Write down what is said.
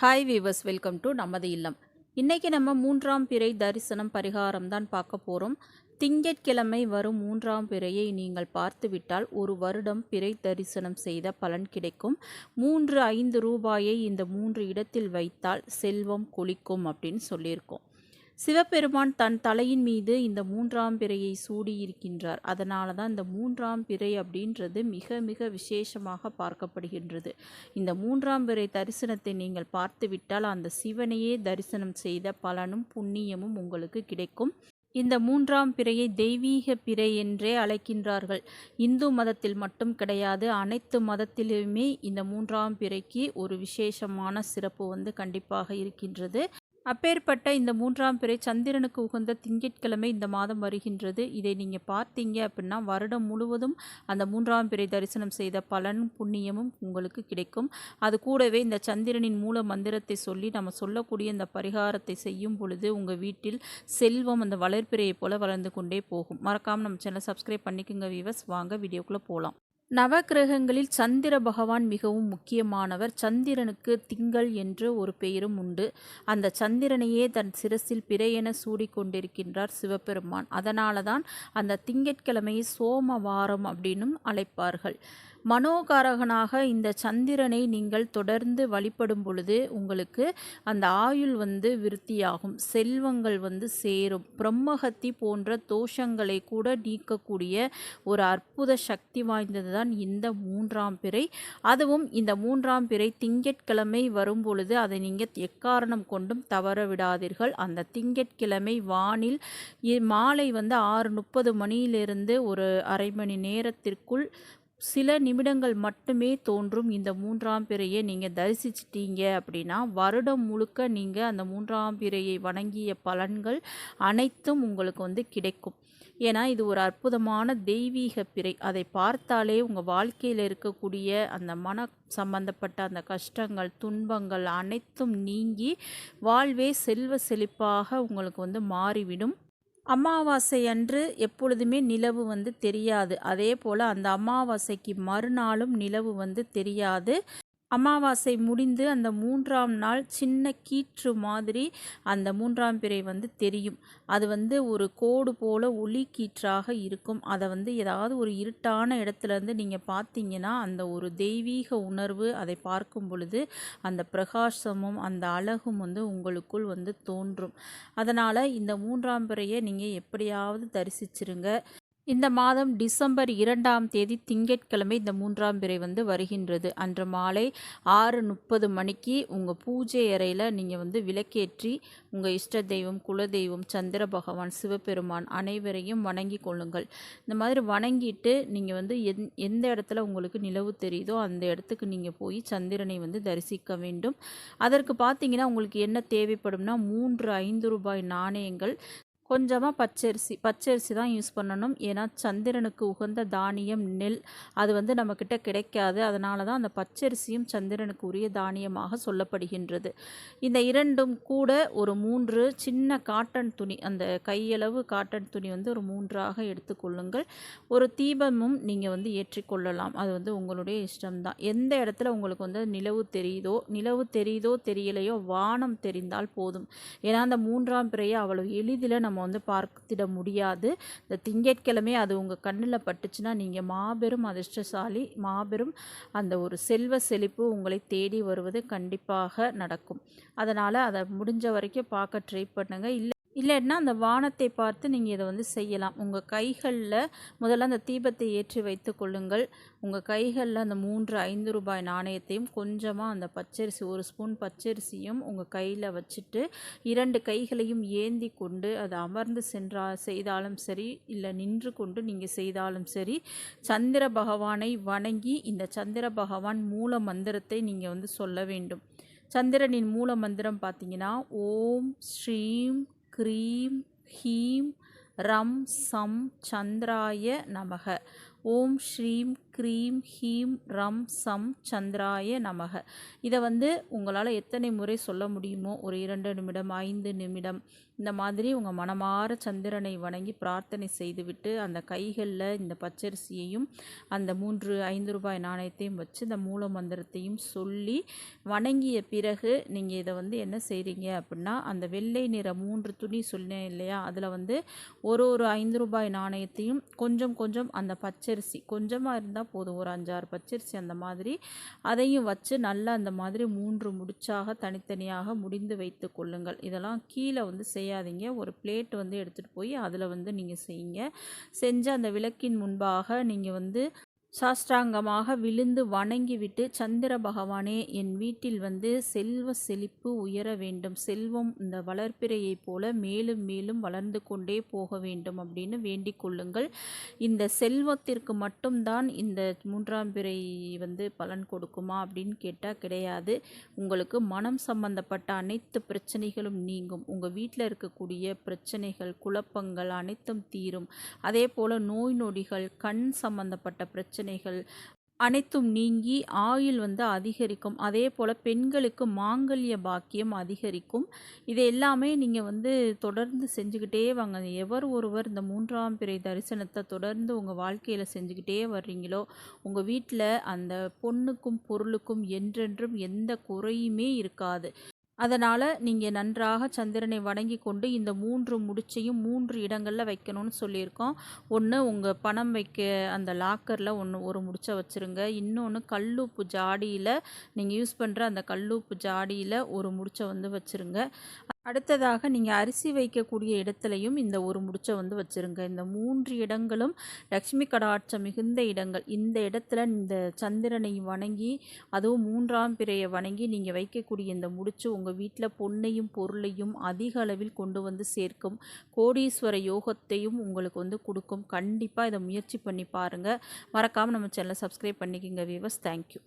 Hi viewers welcome to நமது இல்லம். இன்றைக்கி நம்ம மூன்றாம் பிறை தரிசனம் பரிகாரம் தான் பார்க்க போகிறோம் திங்கட்கிழமை வரும் மூன்றாம் பிறையை நீங்கள் பார்த்துவிட்டால் ஒரு வருடம் பிறை தரிசனம் செய்த பலன் கிடைக்கும். மூன்று ஐந்து ரூபாயை இந்த மூன்று இடத்தில் வைத்தால் செல்வம் கொளிக்கும் அப்படின்னு சொல்லியிருக்கோம். சிவபெருமான் தன் தலையின் மீது இந்த மூன்றாம் பிறையை சூடியிருக்கின்றார். அதனால தான் இந்த மூன்றாம் பிறை அப்படின்றது மிக மிக விசேஷமாக பார்க்கப்படுகின்றது. இந்த மூன்றாம் பிறை தரிசனத்தை நீங்கள் பார்த்துவிட்டால் அந்த சிவனையே தரிசனம் செய்த பலனும் புண்ணியமும் உங்களுக்கு கிடைக்கும். இந்த மூன்றாம் பிறையை தெய்வீக பிறை என்றே அழைக்கின்றார்கள். இந்து மதத்தில் மட்டும் கிடையாது அனைத்து மதத்திலுமே இந்த மூன்றாம் பிறைக்கு ஒரு விசேஷமான சிறப்பு வந்து கண்டிப்பாக இருக்கின்றது. அப்பேற்பட்ட இந்த மூன்றாம் பிறை சந்திரனுக்கு உகந்த திங்கட்கிழமை இந்த மாதம் வருகின்றது. இதை நீங்கள் பார்த்தீங்க அப்படின்னா வருடம் முழுவதும் அந்த மூன்றாம் பிறை தரிசனம் செய்த பலனும் புண்ணியமும் உங்களுக்கு கிடைக்கும். அது கூடவே இந்த சந்திரனின் மூல மந்திரத்தை சொல்லி நம்ம சொல்லக்கூடிய இந்த பரிகாரத்தை செய்யும் பொழுது உங்கள் வீட்டில் செல்வம் அந்த வளர்ப்பிறையை போல வளர்ந்து கொண்டே போகும். மறக்காமல் நம்ம சேனல் சப்ஸ்கிரைப் பண்ணிக்கோங்க வீவர்ஸ் வாங்க வீடியோக்குள்ளே போகலாம் நவக்கிரகங்களில் சந்திர பகவான் மிகவும் முக்கியமானவர். சந்திரனுக்கு திங்கள் என்று ஒரு பெயரும் உண்டு. அந்த சந்திரனையே தன் சிரசில் பிறையென சூடிக்கொண்டிருக்கின்றார் சிவபெருமான். அதனால தான் அந்த திங்கட்கிழமையை சோமவாரம் அப்படின்னும் அழைப்பார்கள். மனோகாரகனாக இந்த சந்திரனை நீங்கள் தொடர்ந்து வழிபடும் பொழுது உங்களுக்கு அந்த ஆயுள் வந்து விருத்தியாகும். செல்வங்கள் வந்து சேரும். பிரம்மகத்தி போன்ற தோஷங்களை கூட நீக்கக்கூடிய ஒரு அற்புத சக்தி வாய்ந்தது தான் இந்த மூன்றாம் பிறை. அதுவும் இந்த மூன்றாம் பிறை திங்கட்கிழமை வரும் பொழுது அதை நீங்கள் எக்காரணம் கொண்டும் தவற விடாதீர்கள். அந்த திங்கட்கிழமை வானில் மாலை வந்து ஆறு முப்பது மணியிலிருந்து ஒரு அரை மணி நேரத்திற்குள் சில நிமிடங்கள் மட்டுமே தோன்றும் இந்த மூன்றாம் பிறையை நீங்கள் தரிசிச்சிட்டீங்க அப்படின்னா வருடம் முழுக்க நீங்கள் அந்த மூன்றாம் பிறையை வணங்கிய பலன்கள் அனைத்தும் உங்களுக்கு வந்து கிடைக்கும். ஏன்னா இது ஒரு அற்புதமான தெய்வீக பிறை. அதை பார்த்தாலே உங்கள் வாழ்க்கையில் இருக்கக்கூடிய அந்த மன சம்பந்தப்பட்ட அந்த கஷ்டங்கள் துன்பங்கள் அனைத்தும் நீங்கி வாழ்வே செல்வ செழிப்பாக உங்களுக்கு வந்து மாறிவிடும். அமாவாசை அன்று எப்பொழுதுமே நிலவு வந்து தெரியாது. அதே போல் அந்த அமாவாசைக்கு மறுநாளும் நிலவு வந்து தெரியாது. அமாவாசை முடிந்து அந்த மூன்றாம் நாள் சின்ன கீற்று மாதிரி அந்த மூன்றாம் பிறை வந்து தெரியும். அது வந்து ஒரு கோடு போல ஒளி கீற்றாக இருக்கும். அதை வந்து ஏதாவது ஒரு இருட்டான இடத்துலேருந்து நீங்கள் பார்த்தீங்கன்னா அந்த ஒரு தெய்வீக உணர்வு அதை பார்க்கும் பொழுது அந்த பிரகாசமும் அந்த அழகும் வந்து உங்களுக்குள் வந்து தோன்றும். அதனால் இந்த மூன்றாம் பிறையை நீங்கள் எப்படியாவது தரிசிச்சிருங்க. இந்த மாதம் டிசம்பர் இரண்டாம் தேதி திங்கட்கிழமை இந்த மூன்றாம் பிறை வந்து வருகின்றது. அன்று மாலை ஆறு முப்பது மணிக்கு உங்கள் பூஜை அறையில் நீங்கள் வந்து விளக்கேற்றி உங்கள் இஷ்ட தெய்வம் குலதெய்வம் சந்திர பகவான் சிவபெருமான் அனைவரையும் வணங்கி கொள்ளுங்கள். இந்த மாதிரி வணங்கிட்டு நீங்கள் வந்து எந் எந்த இடத்துல உங்களுக்கு நிலவு தெரியுதோ அந்த இடத்துக்கு நீங்கள் போய் சந்திரனை வந்து தரிசிக்க வேண்டும். அதற்கு பார்த்தீங்கன்னா உங்களுக்கு என்ன தேவைப்படும்னா மூன்று ஐந்து ரூபாய் நாணயங்கள் கொஞ்சமாக பச்சரிசி பச்சரிசி தான் யூஸ் பண்ணணும். ஏன்னா சந்திரனுக்கு உகந்த தானியம் நெல். அது வந்து நம்மக்கிட்ட கிடைக்காது. அதனால தான் அந்த பச்சரிசியும் சந்திரனுக்கு உரிய தானியமாக சொல்லப்படுகின்றது. இந்த இரண்டும் கூட ஒரு மூன்று சின்ன காட்டன் துணி அந்த கையளவு காட்டன் துணி வந்து ஒரு மூன்றாக எடுத்துக்கொள்ளுங்கள் ஒரு தீபமும் நீங்கள் வந்து ஏற்றிக்கொள்ளலாம் அது வந்து உங்களுடைய இஷ்டம்தான் எந்த இடத்துல உங்களுக்கு வந்து நிலவு தெரியுதோ நிலவு தெரியுதோ தெரியலையோ வானம் தெரிந்தால் போதும். ஏன்னா அந்த மூன்றாம் பிறையை அவ்வளோ எளிதில் நம்ம நம்ம வந்து பார்த்திட முடியாது. இந்த திங்கட்கிழமை அது உங்கள் கண்ணில் பட்டுச்சுன்னா நீங்கள் மாபெரும் அதிர்ஷ்டசாலி மாபெரும் அந்த ஒரு செல்வ செழிப்பு உங்களை தேடி வருவது கண்டிப்பாக நடக்கும். அதனால் அதை முடிஞ்ச வரைக்கும் பார்க்க ட்ரை பண்ணுங்கள் இல்லை இல்லைன்னா அந்த வானத்தை பார்த்து நீங்கள் இதை வந்து செய்யலாம். உங்கள் கைகளில் முதல்ல அந்த தீபத்தை ஏற்றி வைத்து கொள்ளுங்கள். உங்கள் கைகளில் அந்த மூன்று ஐந்து ரூபாய் நாணயத்தையும் கொஞ்சமாக அந்த பச்சரிசி ஒரு ஸ்பூன் பச்சரிசியும் உங்கள் கையில் வச்சுட்டு இரண்டு கைகளையும் ஏந்தி கொண்டு அதை அமர்ந்து சென்றா செய்தாலும் சரி இல்லை நின்று கொண்டு நீங்கள் செய்தாலும் சரி சந்திர பகவானை வணங்கி இந்த சந்திர பகவான் மூல மந்திரத்தை நீங்கள் வந்து சொல்ல வேண்டும். சந்திரனின் மூல மந்திரம் பார்த்தீங்கன்னா ஓம் ஸ்ரீம் க்ரீம் ஹீம் ரம் சம் சந்திராய நமக. ஓம் ஸ்ரீம் க்ரீம் ஹீம் ரம் சம் சந்திராய நமக. இதை வந்து உங்களால் எத்தனை முறை சொல்ல முடியுமோ ஒரு இரண்டு நிமிடம் ஐந்து நிமிடம் இந்த மாதிரி உங்கள் மனமார சந்திரனை வணங்கி பிரார்த்தனை செய்துவிட்டு அந்த கைகளில் இந்த பச்சரிசியையும் அந்த மூன்று ஐந்து ரூபாய் நாணயத்தையும் வச்சு இந்த மூல மந்திரத்தையும் சொல்லி வணங்கிய பிறகு நீங்கள் இதை வந்து என்ன செய்கிறீங்க அப்படின்னா அந்த வெள்ளை நிற மூன்று துணி சொன்னேன் இல்லையா அதில் வந்து ஒரு ஒரு ஐந்து ரூபாய் நாணயத்தையும் கொஞ்சம் கொஞ்சம் அந்த பச்சரிசி கொஞ்சமாக இருந்தால் போதும். ஒரு அஞ்சாறு பச்சரிசி அந்த மாதிரி. அதையும் வச்சு நல்லா அந்த மாதிரி மூன்று முடிச்சாக தனித்தனியாக முடிந்து வைத்து கொள்ளுங்கள். இதெல்லாம் கீழே வந்து செய்யாதீங்க. ஒரு பிளேட் வந்து எடுத்துகிட்டு போய் அதில் வந்து நீங்கள் செய்யுங்க. செஞ்சு அந்த விளக்கின் முன்பாக நீங்கள் வந்து சாஷ்டாங்கமாக விழுந்து வணங்கிவிட்டு சந்திர பகவானே என் வீட்டில் வந்து செல்வ செழிப்பு உயர வேண்டும். செல்வம் இந்த வளர்ப்பிறையைப் போல மேலும் மேலும் வளர்ந்து கொண்டே போக வேண்டும் அப்படின்னு வேண்டிக் கொள்ளுங்கள். இந்த செல்வத்திற்கு மட்டும்தான் இந்த மூன்றாம் பிறை வந்து பலன் கொடுக்குமா அப்படின்னு கேட்டால் கிடையாது. உங்களுக்கு மனம் சம்பந்தப்பட்ட அனைத்து பிரச்சனைகளும் நீங்கும். உங்கள் வீட்டில் இருக்கக்கூடிய பிரச்சனைகள் குழப்பங்கள் அனைத்தும் தீரும். அதே போல் நோய் நொடிகள் கண் சம்பந்தப்பட்ட பிரச்சனைகள் அனைத்தும் நீங்கி ஆயுள் வந்து அதிகரிக்கும். அதே போல் பெண்களுக்கு மாங்கல்ய பாக்கியம் அதிகரிக்கும். இது எல்லாமே நீங்கள் வந்து தொடர்ந்து செஞ்சுக்கிட்டே வாங்க. எவர் ஒருவர் இந்த மூன்றாம் பிறை தரிசனத்தை தொடர்ந்து உங்கள் வாழ்க்கையில் செஞ்சுக்கிட்டே வர்றீங்களோ உங்கள் வீட்டில் அந்த பொண்ணுக்கும் பொருளுக்கும் என்றென்றும் எந்த குறையுமே இருக்காது. அதனால் நீங்கள் நன்றாக சந்திரனை வணங்கி கொண்டு இந்த மூன்று முடிச்சையும் மூன்று இடங்களில் வைக்கணும்னு சொல்லியிருக்கோம். ஒன்று உங்கள் பணம் வைக்க அந்த லாக்கரில் ஒன்று ஒரு முடிச்சை வச்சுருங்க. இன்னொன்று கல்லுப்பு ஜாடியில் நீங்கள் யூஸ் பண்ணுற அந்த கல்லுப்பு ஜாடியில் ஒரு முடிச்சை வந்து வச்சுருங்க. அடுத்ததாக நீங்கள் அரிசி வைக்கக்கூடிய இடத்துலையும் இந்த ஒரு முடிச்சை வந்து வச்சுருங்க. இந்த மூன்று இடங்களும் லக்ஷ்மி கடாட்சம் மிகுந்த இடங்கள். இந்த இடத்துல இந்த சந்திரனை வணங்கி அதுவும் மூன்றாம் பிறையை வணங்கி நீங்கள் வைக்கக்கூடிய இந்த முடிச்சு உங்கள் வீட்டில் பொன்னையும் பொருளையும் அதிக அளவில் கொண்டு வந்து சேர்க்கும். கோடீஸ்வர யோகத்தையும் உங்களுக்கு வந்து கொடுக்கும். கண்டிப்பாக இதை முயற்சி பண்ணி பாருங்கள் மறக்காமல் நம்ம சேனலை சப்ஸ்கிரைப் பண்ணிக்கோங்க வீவர்ஸ் தேங்க்யூ